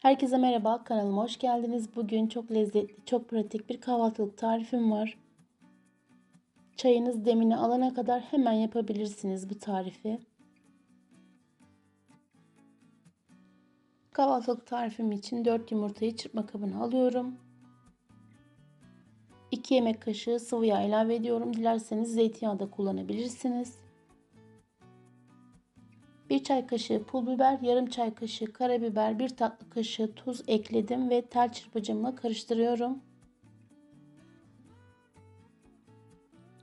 Herkese merhaba, kanalıma hoş geldiniz. Bugün çok lezzetli, çok pratik bir kahvaltılık tarifim var. Çayınız demini alana kadar hemen yapabilirsiniz bu tarifi. Kahvaltılık tarifim için 4 yumurtayı çırpma kabına alıyorum. 2 yemek kaşığı sıvı yağ ilave ediyorum. Dilerseniz zeytinyağı da kullanabilirsiniz. 1 çay kaşığı pul biber, yarım çay kaşığı karabiber, 1 tatlı kaşığı tuz ekledim ve tel çırpıcımla karıştırıyorum.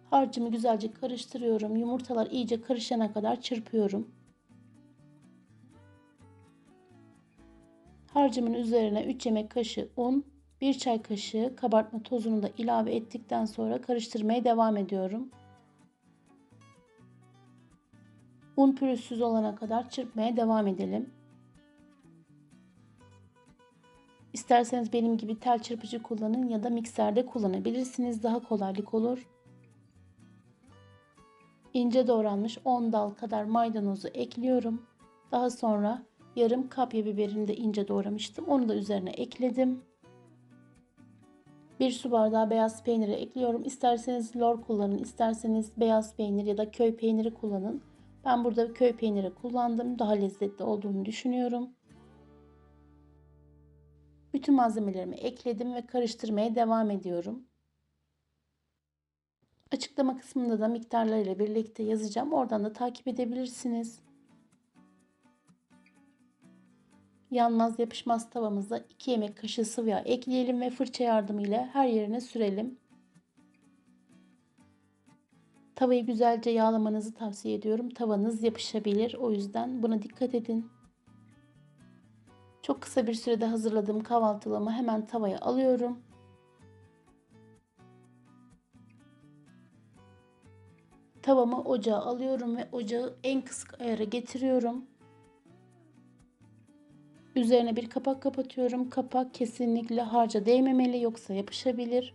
Harcımı güzelce karıştırıyorum. Yumurtalar iyice karışana kadar çırpıyorum. Harcımın üzerine 3 yemek kaşığı un, 1 çay kaşığı kabartma tozunu da ilave ettikten sonra karıştırmaya devam ediyorum. Un pürüzsüz olana kadar çırpmaya devam edelim. İsterseniz benim gibi tel çırpıcı kullanın ya da mikserde kullanabilirsiniz. Daha kolaylık olur. İnce doğranmış 10 dal kadar maydanozu ekliyorum. Daha sonra yarım kapya biberini de ince doğramıştım. Onu da üzerine ekledim. Bir su bardağı beyaz peyniri ekliyorum. İsterseniz lor kullanın, isterseniz beyaz peynir ya da köy peyniri kullanın. Ben burada köy peyniri kullandım. Daha lezzetli olduğunu düşünüyorum. Bütün malzemelerimi ekledim ve karıştırmaya devam ediyorum. Açıklama kısmında da miktarlarıyla birlikte yazacağım. Oradan da takip edebilirsiniz. Yanmaz yapışmaz tavamıza 2 yemek kaşığı sıvı yağ ekleyelim ve fırça yardımıyla her yerine sürelim. Tavayı güzelce yağlamanızı tavsiye ediyorum. Tavanız yapışabilir. O yüzden buna dikkat edin. Çok kısa bir sürede hazırladığım kahvaltılığımı hemen tavaya alıyorum. Tavamı ocağa alıyorum ve ocağı en kısık ayara getiriyorum. Üzerine bir kapak kapatıyorum. Kapak kesinlikle harca değmemeli yoksa yapışabilir.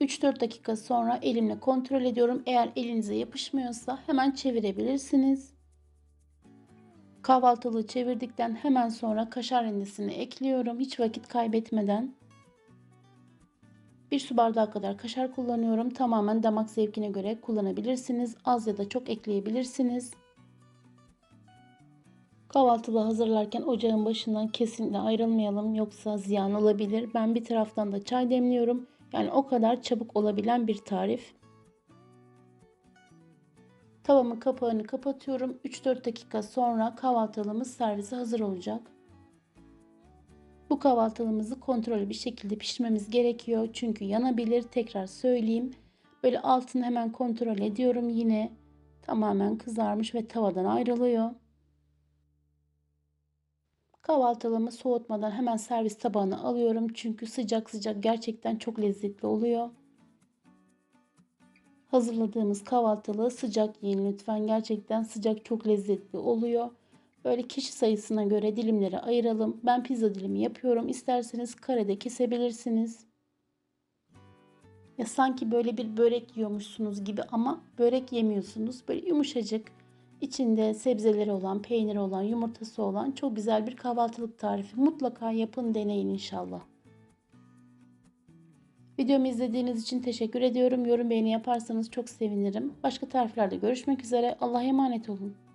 3-4 dakika sonra elimle kontrol ediyorum. Eğer elinize yapışmıyorsa hemen çevirebilirsiniz. Kahvaltılığı çevirdikten hemen sonra kaşar rendesini ekliyorum. Hiç vakit kaybetmeden. Bir su bardağı kadar kaşar kullanıyorum. Tamamen damak zevkine göre kullanabilirsiniz. Az ya da çok ekleyebilirsiniz. Kahvaltılığı hazırlarken ocağın başından kesinlikle ayrılmayalım yoksa ziyan olabilir. Ben bir taraftan da çay demliyorum. Yani o kadar çabuk olabilen bir tarif. Tavamın kapağını kapatıyorum. 3-4 dakika sonra kahvaltılığımız servise hazır olacak. Bu kahvaltılığımızı kontrollü bir şekilde pişirmemiz gerekiyor. Çünkü yanabilir. Tekrar söyleyeyim. Böyle altını hemen kontrol ediyorum. Yine tamamen kızarmış ve tavadan ayrılıyor. Kahvaltılığımı soğutmadan hemen servis tabağına alıyorum. Çünkü sıcak sıcak gerçekten çok lezzetli oluyor. Hazırladığımız kahvaltılığı sıcak yiyin lütfen. Gerçekten sıcak çok lezzetli oluyor. Böyle kişi sayısına göre dilimleri ayıralım. Ben pizza dilimi yapıyorum. İsterseniz karede kesebilirsiniz. Ya sanki böyle bir börek yiyormuşsunuz gibi ama börek yemiyorsunuz. Böyle yumuşacık İçinde sebzeleri olan, peyniri olan, yumurtası olan çok güzel bir kahvaltılık tarifi. Mutlaka yapın, deneyin inşallah. Videomu izlediğiniz için teşekkür ediyorum. Yorum beğeni yaparsanız çok sevinirim. Başka tariflerde görüşmek üzere. Allah'a emanet olun.